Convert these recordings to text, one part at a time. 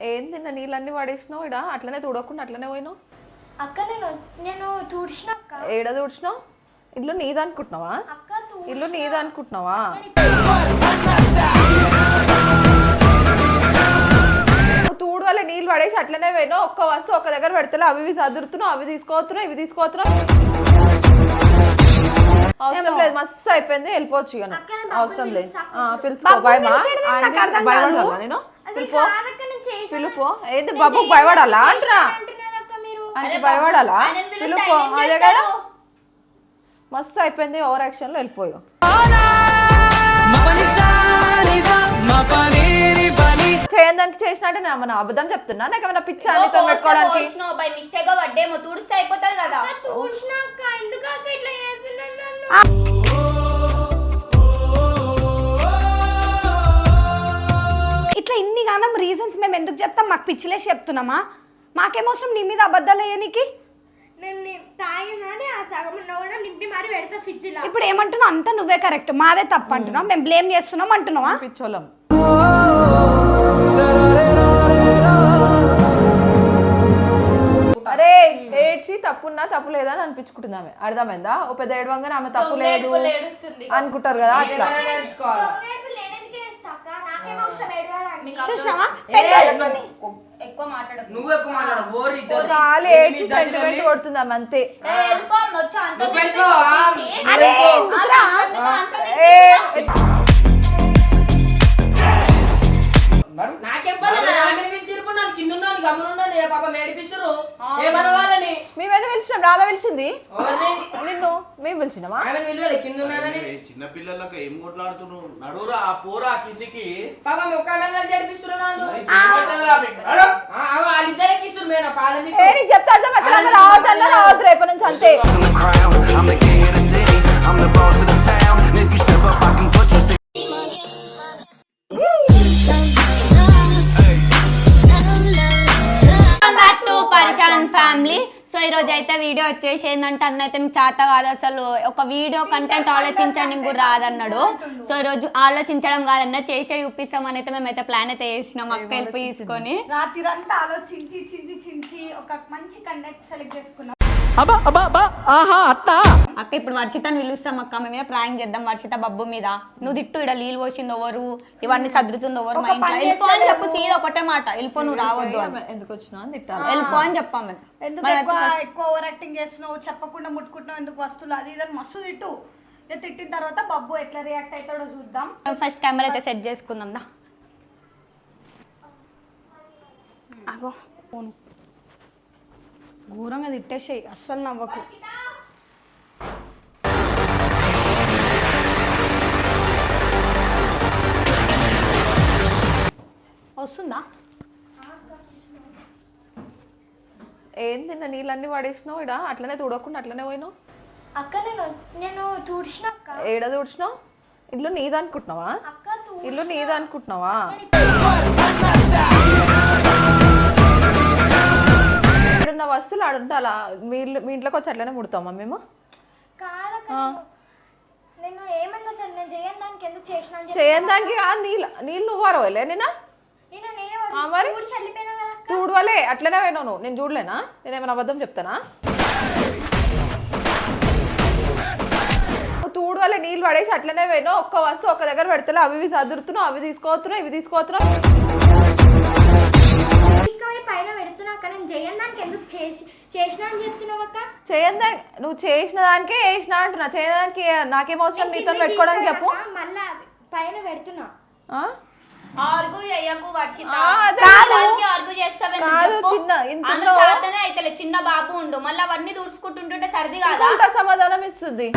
ఏం తిన్న నీళ్ళన్నీ పడేసినావు ఇడ అట్లనే తుడవకుండా అట్లనే పోయినావు? అక్క నేను నేను చూసిన అక్క. ఏడ తుడిచినావు? ఇల్లు నీది అనుకుంటున్నావా? అక్క తూ ఇల్లు నీది అనుకుంటున్నావా? నువ్వు తూడు వల్ల నీళ్ళు పడేసి అట్లనే పోయినావు. ఒక్క వస్తువు ఒక్క దగ్గర పెడతలే అవి ఇవి సదురుతున్నావు అవి తీసుకోవస్తున్నావు ఇవి తీసుకోవస్తున్నావు అవసరం. లేదు మస్తు అయిపోయింది వెళ్ళిపోవచ్చు ఇక నువ్వు. అవసరం లేదు. ఆ, పిలుచుకో భయమా? పిలిచేది నాకు ఆయనకి అర్థం భయపడాలా కాదు. నేను పిలుపో. పిలుపో. ఏంది బాబుకు భయపడాలా? మీరు? ఆయనకి భయపడాలా? పిలుపో. అదే కదా? మస్తు అయిపోయింది ఓవర్ యాక్షన్లో వెళ్ళిపోయావు చేయడానికి చేసినట్టే నేను మన అబద్ధం చెప్తున్నా? నాకు ఏమైనా పిచ్చా నీతో పెట్టుకోవడానికి బై మిస్టేక్గా పడ్డేమో తుడిస్తే అయిపోతుంది కదా. ఇట్లా ఇన్ని గానం రీజన్స్ మేము ఎందుకు చెప్తాం? మాకు పిచ్చిలేసి చెప్తున్నామా? మాకేమవసరం నీ మీద అబద్ధాలు అయ్యానికి నేను ని- తాగిందని ఆ సగం ఉన్న కూడా నింపి మరి పెడతా ఇప్పుడు ఏమంటున్నావు? అంతా నువ్వే కరెక్ట్ మాదే తప్పు అంటున్నావు. మేము. బ్లేమ్ చేస్తున్నాం అంటున్నావా? పిచ్చోళ్ళం. అరే ఏడ్చి తప్పున్నా తప్పు లేదా అని అనిపించుకుంటుంది ఆమె అర్థమైందా? ఓ పెద్ద ఏడవంగానే ఆమె తప్పు లేదు ఏడుస్తుంది. అనుకుంటారు కదా అట్లా. చూసినావా పెద్దోళ్ళతోని. ఎక్కువ మాట్లాడకు. నువ్వు ఎక్కువ మాట్లాడు బోర్ ఇద్దరు. కాలు ఏడ్చి సెంటిమెంట్ కొడుతుంది ఆమె అంతే? ఏ, వెళ్ళిపో అమ్మ, వచ్చి అంతా నువ్వు చెప్పేసి వెళ్ళిపో, ఆ. వచ్చి. అరే ఆ, ఎందుకురా ఎందుకు అంత ఏ, కింద ఉన్నాను గమ్మునున్నాను ఏ పాప ఏడిపిస్తారు ఏమన్నా వాళ్ళని? మేమేదో పిలిచినాం రామ పిలిచింది. ఎవరిని? నిన్ను మేము పిలిచినామా? ఆమె విలువలే కింద ఉన్నానని ఏ చిన్న పిల్లలకు ఏం కొట్లాడుతున్నావు? నడురా ఆ పోరా కిందికి. పాప వాళ్ళిద్దరికి మేన పాలని చెప్తా అర్థం రావద్దన్నా రావద్దు రేపటి నుంచి అంతే. సో ఈ రోజు అయితే వీడియో వచ్చేసి ఏంటంటే అన్న అయితే మీకు చేత కాదు అసలు. ఒక వీడియో కంటెంట్ ఆలోచించడానికి కూడా రాదన్నాడు. సో ఈ రోజు ఆలోచించడం కాదన్న చేసే చూపిస్తామని అయితే మేమైతే ప్లాన్ అయితే వేసినాం అక్క వెళ్ళి తీసుకొని. రాత్రిరంతా ఆలోచించి చించి చించి ఒక మంచి కంటెంట్ సెలెక్ట్ చేసుకున్నాం. అక్క ఇప్పుడు వర్షితని పిలుస్తాం అక్క. మేమే ప్రాంక్ చేద్దాం వర్షిత బబ్బు మీద. నువ్వు తిట్టు ఇక్కడ నీళ్ళు పోసింది ఎవరు? ఇవన్నీ సర్దుతుంది ఎవరు? మా ఒక ఇంట్లో. పని వెళ్ళిపో అని. చెప్పు సీదా ఒకటే మాట. వెళ్ళిపో నువ్వు రావద్దు అని. ఎందుకు వచ్చినా అని తిట్టాలి. వెళ్ళిపో అని చెప్పాము ఎందుకు ఎక్కువ ఎక్కువ ఓవర్ యాక్టింగ్ చేస్తున్నావు? చెప్పకుండా ముట్టుకుంటున్నావు? ఎందుకు వస్తువులు? అది ఇదని మస్తు తిట్టు. ఇక తిట్టిన తర్వాత బబ్బు ఎట్లా రియాక్ట్ అవుతాడో చూద్దాం. ఫస్ట్ కెమెరా అయితే సెట్ చేసుకుందాం దా. అగో. ఘోరంగా తిట్టేసేయి అస్సలు నవ్వకు. వస్తుందా? ఏం తిన్న? నీళ్ళన్నీ పడేసినావు ఇడ అట్లనే తుడవకుండా అట్లనే పోయినావు? అక్క నేను నేను అక్క. ఏడ తుడిచినావు? ఇల్లు నీది అనుకుంటున్నావా? అక్క తూ ఇల్లు నీది ఇక్కడున్న వస్తువులు ఆడ ఉండాలా మీ మీ ఇంట్లోకి వచ్చి అట్లనే ముడతామా మేము? నేను- నేను చేయను దానికి ఎందుకు చేసిన చేయని దానికి కాదు నీళ్ళు నీళ్ళు నువ్వు వరవలే నేనా? మరి? చూడవలే అట్లనే పోయినావు నువ్వు. నేను చూడలేనా? నేను ఏమైనా అబద్ధం చెప్తానా? నువ్వు తూడవలే నీళ్ళు పడేసి అట్లనే పోయినావు. ఒక్క వస్తువు ఒక్క దగ్గర పెడతలే అవి ఇవి సదురుతున్నావు అవి తీసుకోవస్తున్నావు ఇవి తీసుకోవస్తున్నావు తీసుకుపోయి పైన పెడుతున్నా అక్క? నేను చేయను దానికి ఎందుకు చేసి చేసిన అని చెప్తున్నావు అక్క? చేయని దానికి నువ్వు చేసిన దానికే వేసిన అంటున్నా. చేయని దానికి నాకేం అవసరం? నీతో పెట్టుకోవడానికి చెప్పు. మళ్ళా పైన పెడుతున్నా. ఆ? ఆర్గు చెయ్యకు వర్షిత. ఆ, అదే దానికి ఆర్గు చేస్తావే నువ్వు కాదు, చెప్పు. చిన్న ఇంత ఆమె ఉన్నావు. చేతనే అయితలే. చిన్న బాబు ఉండు. మళ్ళీ అవన్నీ దూర్చుకుంటుంటుంటే సర్ది కాదా? ఇంత సమాధానం ఇస్తుంది.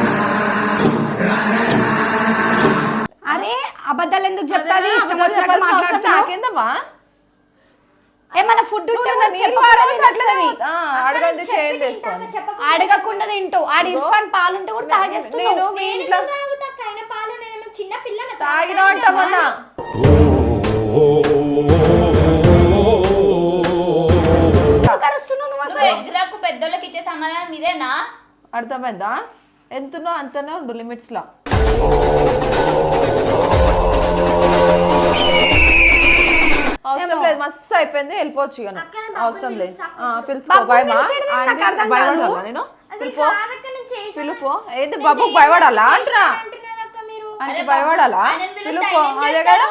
అరే అబద్ధాలు ఎందుకు చెప్తాది? ఇష్టం వచ్చినట్టు మాట్లాడుతున్నావు. నాకేందమ్మా? ఏమన్నా ఫుడ్ ఉంటే అడగకుండా తింటావు ఆడ ఇర్ఫాన్ పాలుంటే కూడా తాగేస్తున్నావు. పాలు చిన్న పిల్లల తాగిన అసలు? ఎగ్రకు పెద్దోళ్ళకి ఇచ్చే సమాధానం ఇదేనా? అర్థమైందా? ఎంతున్నో అంతనే ఉండు లిమిట్స్ లా అవసరం లేదు మస్తు అయిపోయింది వెళ్ళిపోవచ్చు ఇక అవసరం లేదు. పిలుచుకో భయపడాలా. నేను పిలుపో. ఏంది చేయను, భయపడాలా? అంటున్నా అంటే భయపడాలా? పిలుపో. అదే కదా?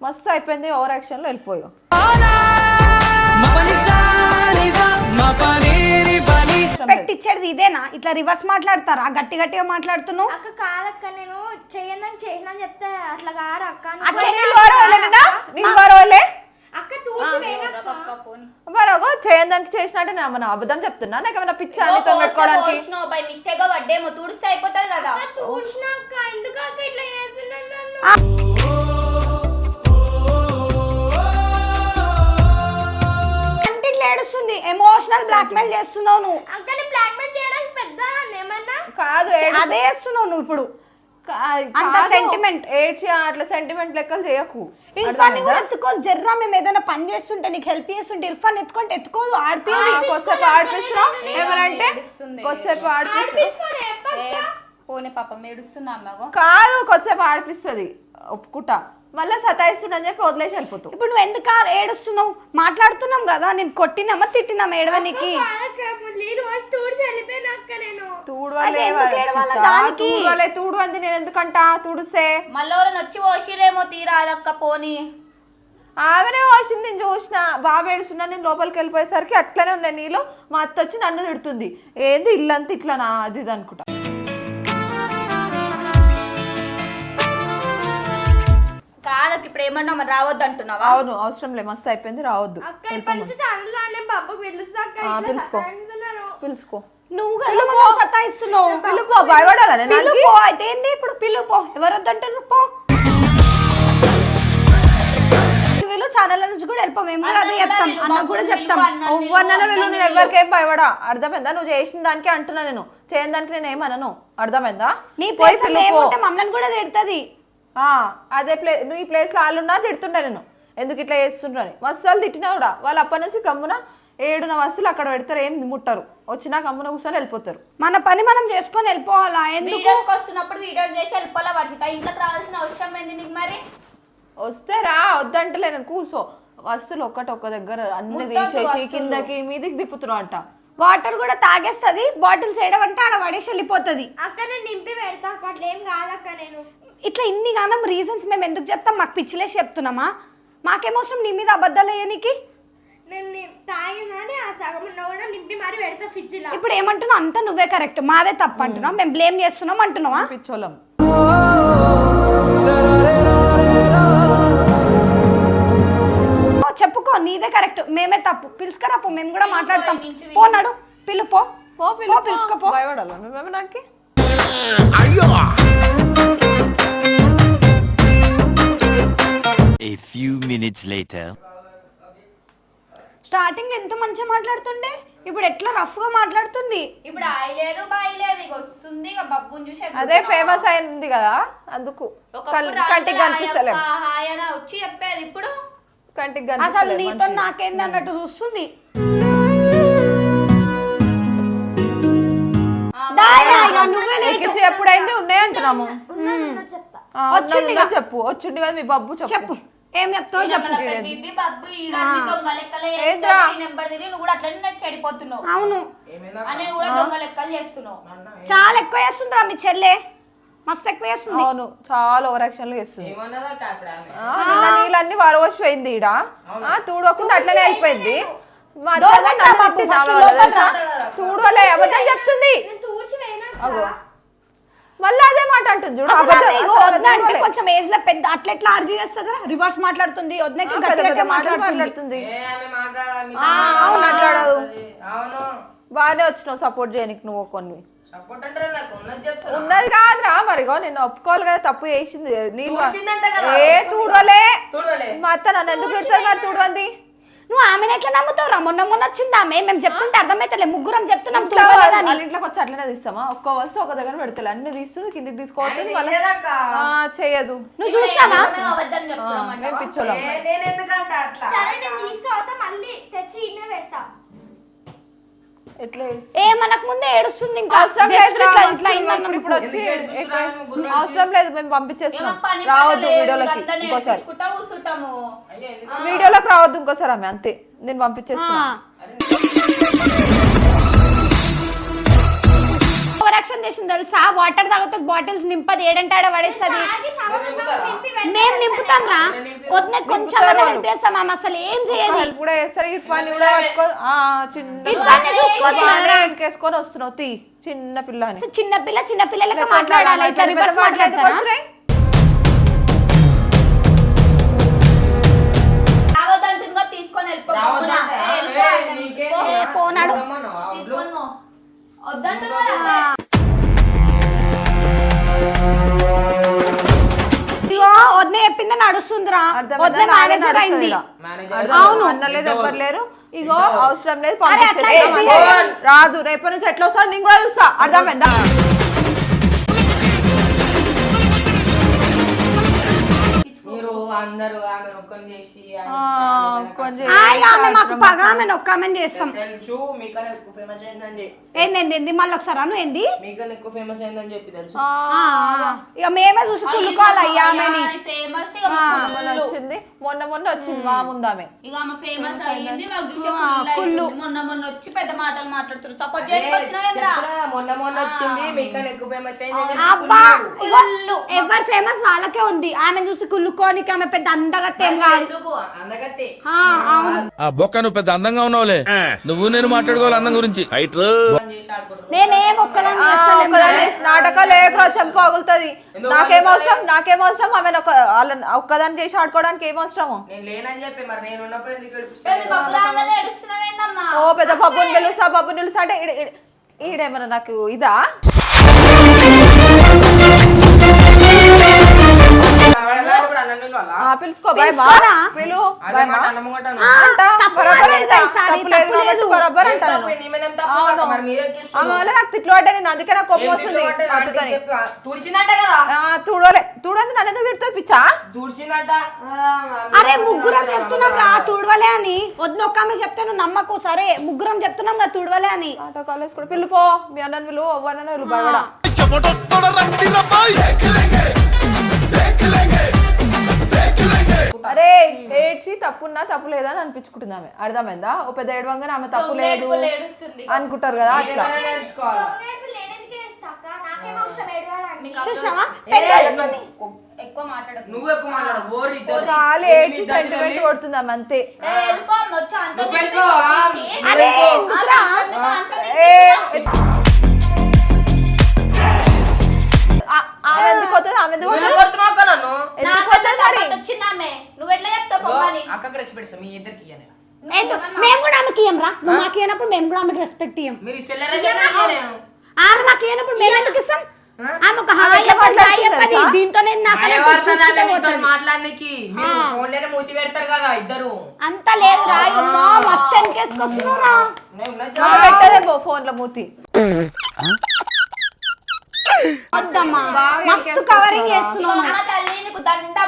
మస్తు అయిపోయింది ఓవర్ యాక్షన్లో వెళ్ళిపోయావు. రెస్పెక్ట్ ఇచ్చేది ఇదేనా? ఇట్లా రివర్స్ మాట్లాడతారా? గట్టి గట్టిగా మాట్లాడుతున్నావు? అక్క కాదక్క నేను చేయను చేసిన అని చెప్తే అట్లా కాదు అక్క. మరొక చేయడానికి చేసినట్టే నేను ఏమన్నా అబద్ధం చెప్తున్నా? నాకు ఏమైనా పిచ్చా నీతో పెట్టుకోవడానికి బై మిస్టేక్గా పడ్డేమో తుడిస్తే అయిపోతుంది కదా. తూడ్చినాక ఎందుకు అక్క ఇట్లా చేస్తున్నాను ఏడుస్తుంది. ఎమోషనల్ బ్లాక్మెయిల్ చేస్తున్నావు నువ్వు. బ్లాక్మెయిల్ చేయడానికి పెద్ద ఏమన్నా? కాదు ఏడు- అదే చేస్తున్నావు నువ్వు ఇప్పుడు. కా- అంత కాదు, sentiment. ఏడ్చి అట్లా సెంటిమెంట్ లెక్కలు చేయకు. ఇర్ఫాన్ కూడా ఎత్తుకో. జర్రా మేము ఏదైనా పని చేస్తుంటే నీకు హెల్ప్ చేస్తుంటే ఇర్ఫాన్ ఎత్తుకుంటే ఎత్తుకోదు ఆడిపోయి కొద్దిసేపు ఆడిపిస్తున్నావు ఏమనంటే కొద్దిసేపు చెప్పక్క. పోనీ పాపం ఏడుస్తున్నా అమ్మగో? కాదు కొద్దిసేపు ఆడిపిస్తుంది. ఒప్పుకుంటా. మళ్ళీ సతాయిస్తుండని చెప్పి వదిలేసి వెళ్ళిపోతావు. ఇప్పుడు నువ్వు ఎందుకు ఆ- ఏడుస్తున్నావు? మాట్లాడుతున్నాం కదా నేను కొట్టినామా తిట్టినామా ఏడవనికి? అది ఎందుకు ఏడవాలా చిట్టా, దానికి? తూడువలే తూడు అంది నేను ఎందుకంటా? తుడిసే మళ్ళీ వచ్చి పోసిరేమో తీరా అదక్క పోనీ. ఆమెనే వచ్చింది నేను చూసిన. బాబు ఏడుస్తున్నా నేను లోపలికి వెళ్ళిపోయేసరికి అట్లనే ఉన్నాయి నీళ్ళు. మా అత్త వచ్చి నన్ను తిడుతుంది. ఏంది ఇల్లంతా ఇట్లనా? అది ఇది అనుకుంటా. కాదక్క ఇప్పుడు ఏమన్నా మరి రావద్దు అంటున్నావా? అవును అవసరం లేదు. మస్తు అయిపోయింది రావద్దు. అక్క ఇప్పటి నుంచి ఛానల్ రాని బాబుకి పిలుస్తా అక్క ఆ, ఇట్లా పిలుచుకో. సతాయిస్తున్నారు. పిలుచుకో నువ్వు కదా మమ్మల్ని సతాయిస్తున్నావు. పిలుపో భయపడాలని పిలుపు. అయితే ఏంది ఇప్పుడు పిలుపు. ఎవరు వద్దంటారు పో వీళ్ళు ఛానల్ నుంచి కూడా వెళ్ళిపో. మేము కూడా అదే చెప్తాం. అన్న కూడా చెప్తాం. ఒవ్వన్న వెళ్ళు. నేను ఎవరికేం భయపడా? అర్థమైందా? నువ్వు చేసిన దానికి అంటున్నా నేను. చేయని దానికి నేను ఏమనను? అర్థమైందా? నీ పోయి పిలుపో. మేముంటే మమ్మల్ని కూడా తిడుతుంది. అదే ప్లే నువ్వు ఈ ప్లేస్లో వాళ్ళు ఉన్నా తిడుతుండే నేను. ఎందుకు ఇట్లా చేస్తుండ్రని మస్తు తిట్టినా కూడా వాళ్ళు అప్పటి నుంచి కమ్మున ఏడున వస్తువులు అక్కడ పెడతారు ఏం ముట్టరు. వచ్చినా కమ్మున కూర్చొని వెళ్ళిపోతారు. మన పని మనం చేసుకొని వెళ్ళిపోవాలా? ఎందుకు? వీడియోస్కి వస్తున్నప్పుడు వీడియోస్ చేసి వెళ్ళిపోలే వర్షిత? ఇంట్లోకి రావాల్సిన అవసరం ఏంది నీకు మరి? వస్తే రా వద్దంటలే నేను. కూర్చో వస్తువులు ఒక్కటి ఒక్క దగ్గర అన్ని ముట్టొద్దు తీసేసి వస్తువులు. కిందకి మీదికి తిప్పుతున్నావు అంట. వాటర్ కూడా తాగేస్తుంది బాటిల్స్ వేయడం ఆడ పడేసి వెళ్ళిపోతుంది. అక్క నేను నింపి పెడతా. అక్క అట్లా ఏం కాదక్క నేను. ఇట్లా ఇన్ని గానం రీజన్స్ మేము ఎందుకు చెప్తాం? మాకు పిచ్చిలేసి చెప్తున్నామా? మాకేమవసరం నీ మీద అబద్ధాలు వేయనికి నేను ఆ సగం ఉన్న కూడా నింపి మరి పెడతా ఫ్రిడ్జ్ లా ఇప్పుడు ఏమంటున్నావు? అంతా నువ్వే కరెక్ట్ మాదే తప్పు అంటున్నావు మేము బ్లేమ్ చేస్తున్నాం అంటున్నావా? పిచ్చోళ్ళం. ఓ, చెప్పుకో. నీదే కరెక్ట్ మేమే తప్పు. పిలుచుకరా పో. మేము కూడా మాట్లాడతాం. నుంచి పో నడు. పిలు పో. పిలుచుకోపో భయపడాలా? దానికి A few minutes later. Starting ఎంత మంచిగా మాట్లాడుతుండే? ఇప్పుడు ఎట్లా రఫ్గా మాట్లాడుతుంది? ఇప్పుడు ఆయి లేదు బాయి లేదు ఇక వస్తుంది ఇక బబ్బుని చూసి అదే ఫేమస్ అయింది కదా అందుకు. కంటికి కనిపిస్తలేం రాయప్ప, హాయ్ అని వచ్చి చెప్పేది ఇప్పుడు? కంటికి అసలు కనిపిస్తలేం నీతో. నాకేంది అన్నట్టు చూస్తుంది. దాయా, ఇక నువ్వే లేటు. ఎక్కించి ఎప్పుడైంది ఉన్నాయి అంటున్నాము చెప్తా ఆ, వచ్చింది చెప్పు. వచ్చింది కదా మీ బబ్బు చెప్పు. చెప్పు. ఏం చెప్తావు? చెప్పు. అవును. చాలా ఎక్కువ చేస్తుందిరా మీ చెల్లె. మస్తు ఎక్కువ చేస్తుంది. అవును చాలా ఓవర్ యాక్షన్లు చేస్తుంది నీళ్ళన్నీ వరవచ్చి పోయింది ఈడ. ఆ, తూడవకుండా అట్లనే ఆమె లోపల వల్ల అబద్ధం చెప్తుంది. అగో. మళ్ళీ అదే మాట అంటుంది చూడు. అంటే. కొంచెం ఏజ్లో పెద్ద అట్లా ఎట్లా ఆర్గ్యూ చేస్తుందిరా? రివర్స్ మాట్లాడుతుంది పెద్ద గట్టిగా మాటలు మాట్లాడుతుంది. అవును. బాగానే వచ్చినావు సపోర్ట్ చేయనికి నువ్వు కొన్ని సపోర్ట్ అంటే నాకు ఉన్నది కాదురా మరిగో నేను ఒప్పుకోవాలి కదా తప్పు చేసింది. ఏ తూడవలే. చూడలే మా అత్త నన్ను ఎందుకు పెడతారు మరి తూడవంది? నువ్వు ఆమెను ఎట్లా నమ్ముతావు రా మొన్న మొన్న వచ్చింది ఆమె. మేము చెప్తుంటే అర్థమైతలే. ముగ్గురం చెప్తున్నాం వాళ్ళ ఇంట్లోకి వచ్చి అట్లనే తీస్తామా? ఒక్క వస్తువు ఒక దగ్గర పెడతారు అన్ని తీస్తుంది కిందికి తీసుకోవద్దు మళ్ళీ. ఆ, చేయదు. నువ్వు చూసినావా? మేము అబద్ధం ఆ, చెప్తున్నాం మేము అంటావా? పిచ్చోళ్ళం. ఏ, నేను ఎందుకంట అట్లా? సరే నేను తీసుకుపోతా మళ్ళీ తెచ్చి ఇన్నే పెడతా. ఏ మనకు ముందే ఏడుస్తుంది ఇంకా. అవసరం ఇట్లా అయిందని ఇప్పుడు వచ్చి ముగ్గురు అవసరం లేదు మేము పంపించేస్తున్నాం రావద్దు వీడియోలకి ఇంకోసారి? వీడియోలోకి రావద్దు ఇంకోసారి ఆమె అంతే. నేను పంపించేస్తున్నా తెలుసా? వాటర్ తాగుతుంది బాటిల్స్ నింపది. ఏడంటాడ పడేస్తుంది మేము నింపుతాం రా. వద్ద కొంచెం ఆమె అసలు ఏం చేయదు? కూడా చేస్తారు. ఇర్ఫాన్ కూడా ఇర్ఫాన్ని చూసుకోవచ్చు. వెనకేసుకొని వస్తున్నావు. తీ చిన్న పిల్ల చిన్న పిల్ల చిన్న పిల్లలకి మాట్లాడాలి? ఇట్లా రివర్స్ మాట్లాడతారా? వస్తున్నాయి? వదిన చెప్పింది నడుస్తుందిరా? వదిన మేనేజర్ నడుస్తుంది అయింది. అవును. అన్నలేదు ఎవ్వరు లేరు. ఇగో అవసరం లేదు రాదు. రేపటి నుంచి ఎట్లా వస్తా నేను కూడా చూస్తా. అర్థమైందా? అందరూ ఆమె ఒక్కని చేసి ఆమె ఆమె మాకు పగ ఆమె ఆమెను చేస్తాం. తెలుసు మీకన్నా ఎక్కువ ఫేమస్ అయిందని ఏంది ఏంది ఏంది? మళ్ళీ ఒకసారి అను ఏంది? మీకన్నా ఎక్కువ ఫేమస్ అయిందని చెప్పి తెలుసు. ఇక మేమే చూసి కుళ్ళుకోవాలి అయ్యా ఆమెని. ఫేమస్ మొన్న వచ్చింది మొన్న మొన్న వచ్చింది మా ముందామె ఇక ఆమె ఫేమస్ అయ్యింది మాకు చూసే ఆ, కుళ్ళు. మొన్న మొన్న వచ్చి పెద్ద మాటలు మాట్లాడుతున్నారు. సపోర్ట్ మొన్న మొన్న వచ్చింది మీకన్నా ఎక్కువ ఫేమస్ అయింది అబ్బా ఎవరు ఫేమస్ వాళ్ళకే ఉంది. ఆమె చూసి కుళ్ళుకోనికి ఆమె పెద్ద అందగత్తేం కాదు. ఆ, అవును. ఆ బొక్క నువ్వు పెద్ద అందంగా ఉన్నావులే. నువ్వు నేను మాట్లాడుకోవాలి అందం గురించి. మేమేం ఒక్కదాన్ని చేస్తలేం ఒక్కదాన్ని కదా. నాటకాలు లేకరా చెంప పగులుతుంది. ఎందుకు నాకేం? అవసరం? నాకేం అవసరం? ఆమె వాళ్ళని ఒక్కదాన్ని చేసి ఆడుకోవడానికి ఏం అవసరము? నేను లేనని చెప్పి మరి నేను ఉన్నప్పుడు ఎందుకు పెద్ద ఏడిపిస్తాను పప్పు రాగానే ఏడుస్తున్నావేందమ్మా ఓ పెద్ద పప్పుని పిలుస్తా పప్పుని పిలుస్తా అంటే ఈడ- ఈడ- ఈడేమన్నా నాకు ఇదా? పిలుచుకో బాయ్ మా పిలుచుకోరా? పిలు అదే బాయ్ మాట మా అన్నం కొట్టాను. ఆ, అంట, తప్పు బరాబర్ లేదు అంట. ఈసారి, తప్పు లేదు తప్పు లేదు. కాబట్టి బరాబర్ ఏం అంటాను తప్పు? నీ మీద ఏం తప్పు అవును. ఉందక్క? మరి మీరే ఎక్కిస్తున్నారు. ఆమె వల్ల నాకు తిట్లు పడ్డా నేను అందుకే నాకు కోపం వస్తుంది ఆ, నన్ను ఎందుకు తిడుతుంది పిచ్చా తుడిచిందంట అరే ముగ్గురం చెప్తున్నాం రా తుడవలే అని వద్దు ఒక్క ఆమె చెప్తే నువ్వు నమ్మకు సరే ముగ్గురం చెప్తున్నాం కదా తుడవలే అని ఆటో కాలేజ్ కూడా పిలుపో మీ అన్నని పిలువు అవ్వనని పిలువు అరే ఏడ్చి తప్పున్నా తప్పు లేదా అని అనిపించుకుంటుంది ఆమె. అర్థమైందా? ఓ పెద్ద ఏడవంగానే ఆమె తప్పు లేదు అనుకుంటారు కదా అట్లా. నువ్వు- ఎక్కువ మాట్లాడకు. నువ్వు ఎక్కువ మాట్లాడు బోర్ ఇద్దరు చాలు ఏంటి ఏడ్చి సెంటిమెంట్? కొడుతుంది ఆమె అంతే. పెడతాం మీ ఇద్దరికి ఇయ్యను. మేము కూడా ఆమెకి ఇయ్యం రా. నువ్వు మాకు ఇయ్యనప్పుడు మేము కూడా ఆమెకి రెస్పెక్ట్ ఇయ్యం. మీరు ఆమె మాకు ఇయ్యనప్పుడు మేము ఎందుకు ఇస్తాం? ఆమె ఒక హాయ్ తెలుసా? దీంతోనే నాకనే మాట్లాడడానికి మీరు ఫోన్లోనే మూతి పెడతారు కదా ఇద్దరు. అంత లేదు రా అమ్మా మస్తు వెనకేసుకొస్తున్నావు రా. నేను ఉన్న ఆమె జాగా- పెట్టదేమో ఫోన్లో మూతి. వద్దమ్మా. మస్తు కవరింగ్. చేస్తున్నావు. దండం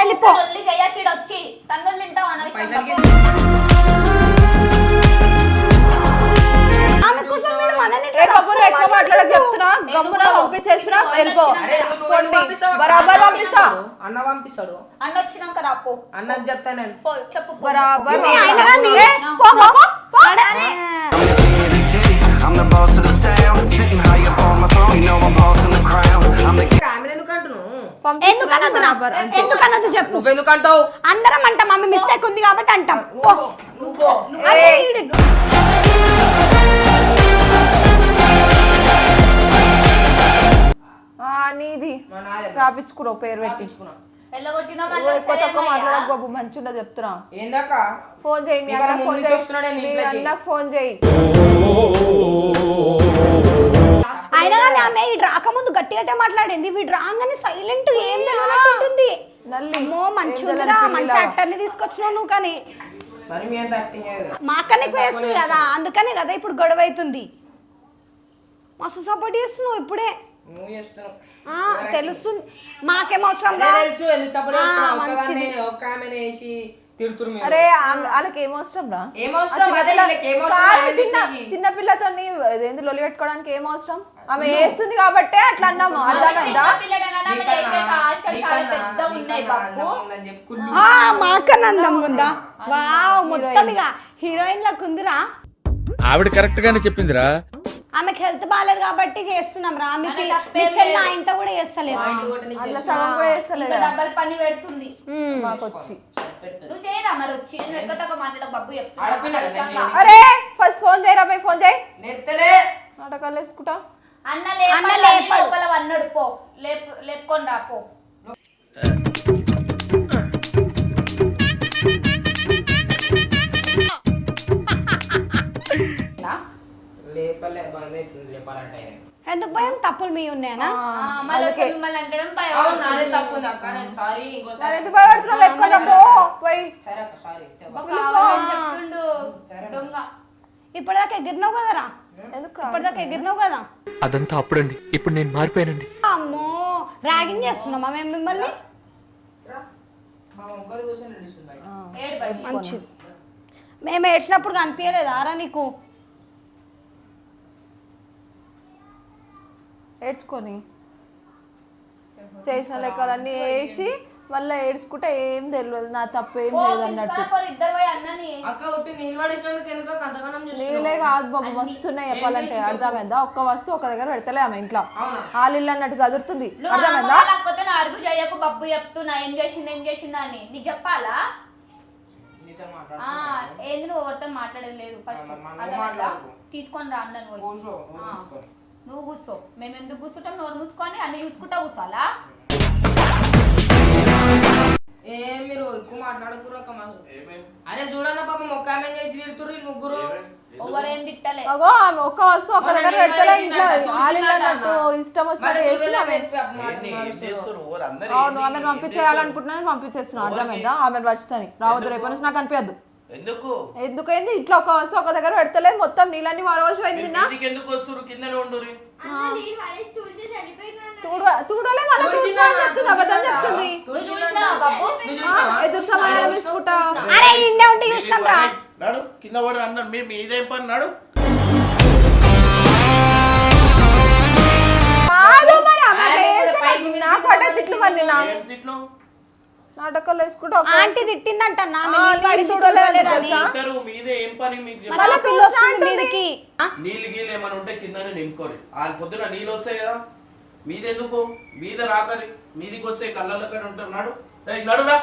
వెళ్ళిపో. లొల్లి చెయ్యకీడ వచ్చి తన్నులు తింటావు అనవసరం పైసలకి ఆమె కోసం వీడు మనని ఏ కబురు ఎక్కువ మాట్లాడక చెప్తున్నా గమ్మున పంపించేస్తున్నా వెళ్ళిపో అరే నువ్వు ఎందుకు పంపిస్తావు? బరాబర్ అన్న పంపిస్తా. పంపిస్తాడు. అన్న పంపిస్తాడు అన్న వచ్చినాక రాపో అన్నకు చెప్తా నేను పో చెప్పు పో. బరాబర్ ఏ, అయినా కానీ పో, పో, పో, పో. city. I'm the boss of the town. Sitting high up on my throne. You know I'm bossing the crown. I'm the ఆమెను ఎందుకు అంటున్నావు పంపిస్తున్నా ఎందుకనొద్దు రా? బరాబర్ అంతే. ఎందుకనొద్దు చెప్పు. నువ్వెందుకు అంటావు అందరం అంటాం ఆమె మిస్టేక్ ఉంది కాబట్టి అంటాం. నీది. రాపించుకురో పేరు పెట్టి. బాబు మంచిగా చెప్తున్నా. ఫోన్ చేయి మీ అన్నకు ఫోన్ చేయి. మీ. అన్నకు ఫోన్ చేయి. అయినా కానీ ఆమె ఇటు రాకముందు గట్టి గట్టే మాట్లాడింది. వీడు రాగానే సైలెంట్ ఏం తెలియనట్టు ఉంటుంది. నల్లి అమ్మో మంచి ఉందిరా మంచి. యాక్టర్ని తీసుకొచ్చినావు నువ్వు కానీ. మీ మాకనే వేస్తుంది కదా అందుకనే కదా ఇప్పుడు గొడవ అవుతుంది. మస్తు సపోర్ట్ చేస్తున్నావు ఇప్పుడే. నువ్వు చేస్తున్నావు. ఆ, తెలుస్తుంది. మాకేం అవసరం చేస్తున్నావు? మంచిది. తిడుతురు మీరు. అరే వాళ్ళకి ఏం అవసరం రా? చిన్న అదే వీళ్ళకి? కాదు, చిన్న పిల్లతో ఏంది లొలి పెట్టుకోవడానికి ఏం అవసరం? ఆమె వేస్తుంది కాబట్టే అట్లా అన్నాము అర్థమైందా? ఉందని చెప్పి కుళ్ళు. ఆ, మా అక్క నందం ఉందా వావ్ మొత్తం ఇక హీరోయిన్లకు ఉందిరా ఆవిడ కరెక్ట్ గానే చెప్పిందిరా. ఆమెకి హెల్త్ బాగాలేదు కాబట్టి చేస్తున్నాం రా. మీ పి- మీ చెల్లి ఆయనతో కూడా చేస్తలేదు? పాయింట్లు కొట్టనీకి అట్లా. సగం కూడా వేస్తలేదు ఇంకా డబ్బల్ పని పెడుతుంది. మాకు వచ్చి పెడతారు. నువ్వు చేయరా మరి వచ్చి? నేను ఎక్కువ తక్కువ మాట్లాడక బబ్బు ఆడపిల్ల కదా, నేను చెప్తున్నా చేయను. అరే ఫస్ట్ ఫోన్ చేయరా పోయి ఫోన్ చేయి. నెత్తలే నాటకాలు వేసుకుంటా. అన్న అన్న లేపాడు లేపాడు. లోపల వన్నడు పో. లేపు లేపుకొని రా తప్పు నేను సారీ. ఇంకోసారి ఎందుకు భయపడుతున్నావు లేపుకొని పో పోయి. సరే అక్క సారీ ఒక కావాలని చెప్తుండు? దొంగ. ఇప్పటిదాకా ఎగిరినావు కదరా? ఎందుకు? ఇప్పటిదాకా ఎగిరినావు కదా? అదంతా అప్పుడండి. ఇప్పుడు నేను మారిపోయానండి. అమ్మో ర్యాగింగ్ చేస్తున్నామా మేము మిమ్మల్ని? మా మంచిది. మేము ఏడ్చినప్పుడు కనిపించలేదా రా నీకు? ఏడ్చుకొని చేసిన లెక్కలన్నీ వేసి మళ్ళీ ఏడ్చుకుంటే ఏం తెలియదు నా తప్పు ఏం లేదు అన్నట్టు ఇద్దరు పోయి అన్నని అక్క ఉట్టి నీళ్ళు? కాదు బాబు వస్తున్నాయి చెప్పాలంటే అర్థమైందా ఒక్క వస్తువు ఒక దగ్గర పెడతలే ఆమె ఇంట్లో అవునా? ఆలిల్లు అన్నట్టు చదువుతుంది అర్థమైందా అడుగు చేయకు బబ్బు చెప్తున్నా ఏం చేసింది ఏం చేసిందా అని నీకు చెప్పాలా. ఏంది నువ్వు ఎవరితో మాట్లాడలేదు ఫస్ట్. తీసుకొని రా అన్నను పోయి. కూర్చో, నువ్వు ఆ. కూర్చో. నువ్వు కూర్చో. మేము ఎందుకు కూర్చుంటాం? నోరు మూసుకొని అన్ని చూసుకుంటా కూర్చోాలా ఏ మీరు ఎక్కువ మాట్లాడకురు మాకు. ఏమేం? అరే చూడన్న పాపం ఒక్క ఆమె చేసి తిడుతుర్రు ఈ ముగ్గురు? ఎవరేం తిట్టలే? అగో ఆమె ఒక్క వస్తువు ఒక దగ్గర నేను ఇంట్లో. చూసిందంట ఇష్టం వచ్చినట్టు చేసి ఆమె. అవును? ఆమెను పంపించేయాలనుకుంటున్నాను పంపించేస్తున్నాను? అర్థమైందా? ఆమెను వచ్చుతాని రావద్దు రేపటి నుంచి నాకు అనిపించద్దు చేస్తుర్రు? ఎందుకు? ఎందుకైంది? ఇంట్లో ఒక వస్తువు ఒక దగ్గర పెడతలేదు మొత్తం నీళ్ళని వారవసి అయింది ఎందుకు కిందనే తూడలే మళ్ళీ చూసినా తూడ్చినా అని చెప్తుంది అబద్ధం చెప్తుంది. నువ్వు చూసినావా బాబు. నువ్వు ఆ, చూసినావా? ఎదురు సమాధానం తీసుకుంటా అరే ఇండే ఉంటే చూసినాం రా. నడు కింద పడి మీరు మీదేం పని? నడు. కాదు మరి వేస్తే నాకు- పడ్డ మరి తిట్లు? నాటకాలు వేసుకుంటూ ఆంటీ తిట్టిందంట నా చూడలేదని? ఇద్దరు మీదే ఏం పని మీకు మరి చెప్పాలి? అలా పిల్ల వస్తుంది మీదికి. ఆ? నీళ్ళు గీళ్ళు ఏమైనా ఉంటే కిందనే నింపుకోరి. ఆ పొద్దున నీళ్ళు వస్తాయి కదా. మీదెందుకు? మీద రాకరి. మీదికి వస్తే కళ్ళల్లో కూడా ఉంటారు నడు. నడురా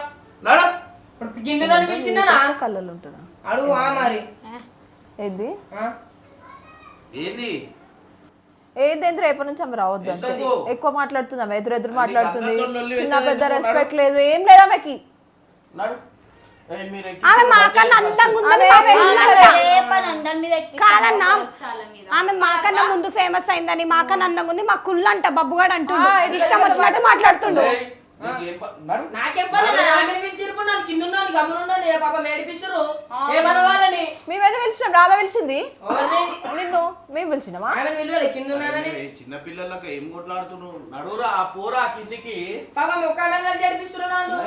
నడు ఇప్పుడు కింద పిలిచిందనా కళ్ళలు ఉంటున్నా అడుగు ఆ మరి. ఏది? ఆ? ఏంది? ఏది ఎందుకు రేపటి నుంచి ఆమె రావద్దు అంతే? ఎక్కువ మాట్లాడుతుంది ఆమె ఎదురు ఎదురు మాట్లాడుతుంది చిన్న పెద్ద? రెస్పెక్ట్ లేదు ఏం లేదు ఆమెకి ఆమె మా బండి కన్నా చేయండి అందంగా ఫస్ట్. ఉందని ఆమె మాకు ఏమైంది? ఉందంట. రేపని అందరి మీద ఎక్కించి కాదన్నా. ఆమె మాకన్నా ముందు ఫేమస్ అయిందని మాకన్నా అందంగా ఉంది మా కుళ్ళు అంట బబ్బుగాడు అంటుండు ఇష్టం వచ్చినట్టు మాట్లాడుతుండు నీకేం పని కింద ఉన్నాను గమనున్నాను ఏ పాప మేడిపిస్తారు ఏమన్న వాళ్ళని? మేమైతే పిలిచినాం రామే పిలిచింది. ఎవరిని? నిన్ను మేము పిలిచినామా? కింద ఉన్నానని. చిన్న పిల్లలకి ఏం కొట్లాడుతున్నావు? నడురా ఆ పోరా కిందికి. పాప చేడిపిస్తారు నన్ను?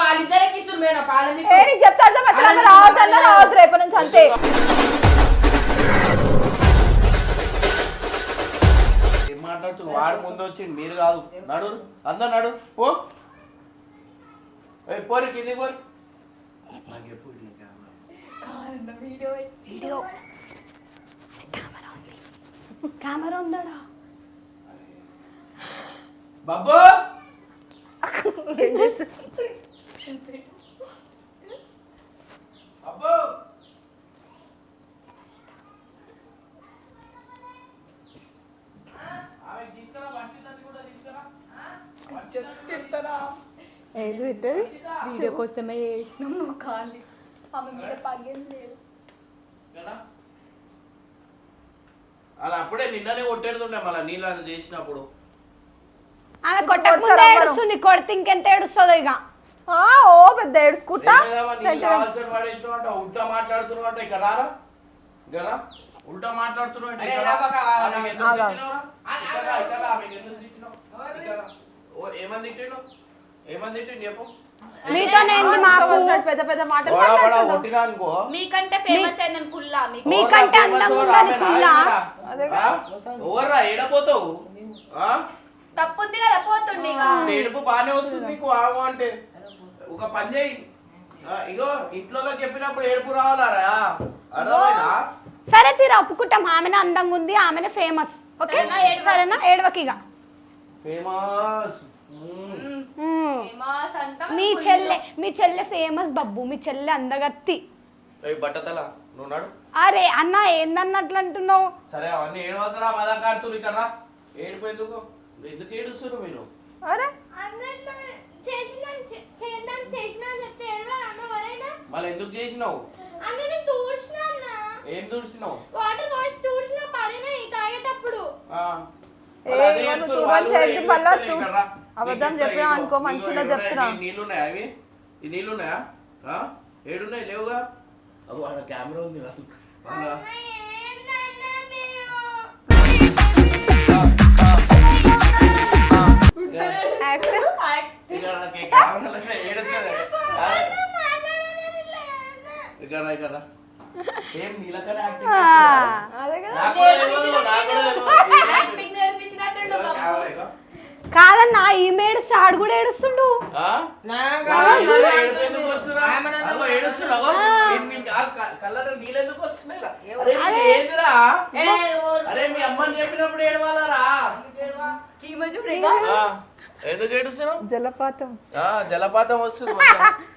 వాళ్ళిద్దరికి ఇస్తారు మేన పాలని చెప్తా అర్థం రావద్దు రేపటి నుంచి అంతే. ఏం మాట్లాడుతున్నావు వాడు ముందు వచ్చి మీరు కాదు. నడు అందరు నడు పో. పోరి కిందికి పోరి. నాకు ఎప్పుడు ఇట్లా కెమెరా. వీడియో కెమెరా ఉందాడా? బాబు అబ్బో ఆమె తీసుకురా వంటిదాన్ని కూడా తీసుకురా ఏది తిట్టేది వీడియో కోసమే చేసినాం నువ్వు ఖాళీ ఆమె మీద పగేం లేదు కదా? అలా అప్పుడే నిన్ననే కొట్టేడుతుండే మళ్ళీ నీళ్ళు అది చేసినప్పుడు ఆమె కొట్టక ముందే ఏడుస్తుంది కొడితే ఇంకెంత ఏడుస్తుందో ఇక ఆ, ఓ పెద్ద ఏడ్చుకుంటా అంట ఉల్టా మాట్లాడుతున్నావు అంట ఇక్కడ రారా ఇక్కడ రా. ఉల్టా మాట్లాడుతున్నావు అంటే అరే, ఇక్కడ రా రా. ఆ, ఆమెకి ఎందుకు ఆగు. తిట్టినావురా? ఇక్కడ రా, ఇక్కడ రా, ఆమెకి ఎందుకు తిట్టినావు? ఇక్కడ రా. ఓ, ఏమని తిట్టిండు ఏమని తిట్టిండు చెప్పు? మీతోనేంది మాకు? వచ్చినట్టు పెద్ద పెద్ద మాటలు బడా బడా మాట్లాడుతున్నావు. కొట్టినా అనుకో. మీకంటే ఫేమస్ అయిందని కుల్లా మీకు. మీకంటే అందంగా ఉందని కుల్లా. ఓవర్రా ఏడపోతావు ఆ? తప్పుంది కదా పోతుండే ఇక. ఏడుపు బానే వస్తుంది నీకు ఆగు అంటే. ఒక పని చేయి. ఆ, ఇగో ఇంట్లో చెప్పినప్పుడు ఏడుపు రావాలరా? అర్థమైనా సరే తీరా ఒప్పుకుంటాం. ఆమెనే అందంగా ఉంది ఆమెనే ఫేమస్ ఓకే? సరేనా ఏడవకిగా ఫేమస్ ఫేమస్ అంతా మీ చెల్లె మీ చెల్లె ఫేమస్ బబ్బు మీ చెల్లె అందగత్తి. బట్టతల నువ్వు నడు. అరే అన్న ఏందన్నట్లు అంటున్నావు సరే అవన్నీ ఏడవకరా మదా కాడుతురు ఇక్కడ ఏడుపు ఎందుకు ఎందుకు ఏడుస్తున్నారు మీరు? అరే. అన్నట్లు చేసిందని చేద్దాం చేసిన అని చెప్తే ఏడవాలి అన్న ఎవరైనా? మళ్ళీ ఎందుకు చేసినావు? అన్న నేను తూడ్చిన అన్న. ఏం చూసినావు వాటర్ వాష్ తూడ్చిన పడినాయి తాగేటప్పుడు? ఆ. ఏ, నువ్వు తుడవని మళ్ళా. అబద్ధం చెప్పినా అనుకో, మంచిగా చెప్తున్నా. నీళ్ళున్నాయా అవి ఈ నీళ్ళున్నాయా ఆ? ఏడున్నాయి లేవుగా అవి ఆడ కెమెరా ఉంది వాళ్ళ- వాళ్ళ ఏందన్న మీరు యాక్షన్ ఇక్కడ నాకు ఈ కెమెరాలో ఏడుస్తుంది. ఆ? ఇక్కడ రా, ఇక్కడ రా. సేమ్ నీలకనే యాక్టింగ్ చేస్తున్నావు. అదే కదా నాకు కూడా తెలియదు, నాకు కూడా తెలియదు. యాక్టింగ్ నేర్పించినట్టుండు ఇగో కెమెరా ఇగో. కాదన్నా ఈ మేడుస్తూ ఆడు కూడా ఏడుస్తుండు. జలపాతం. ఆ, జలపాతం వస్తుంది.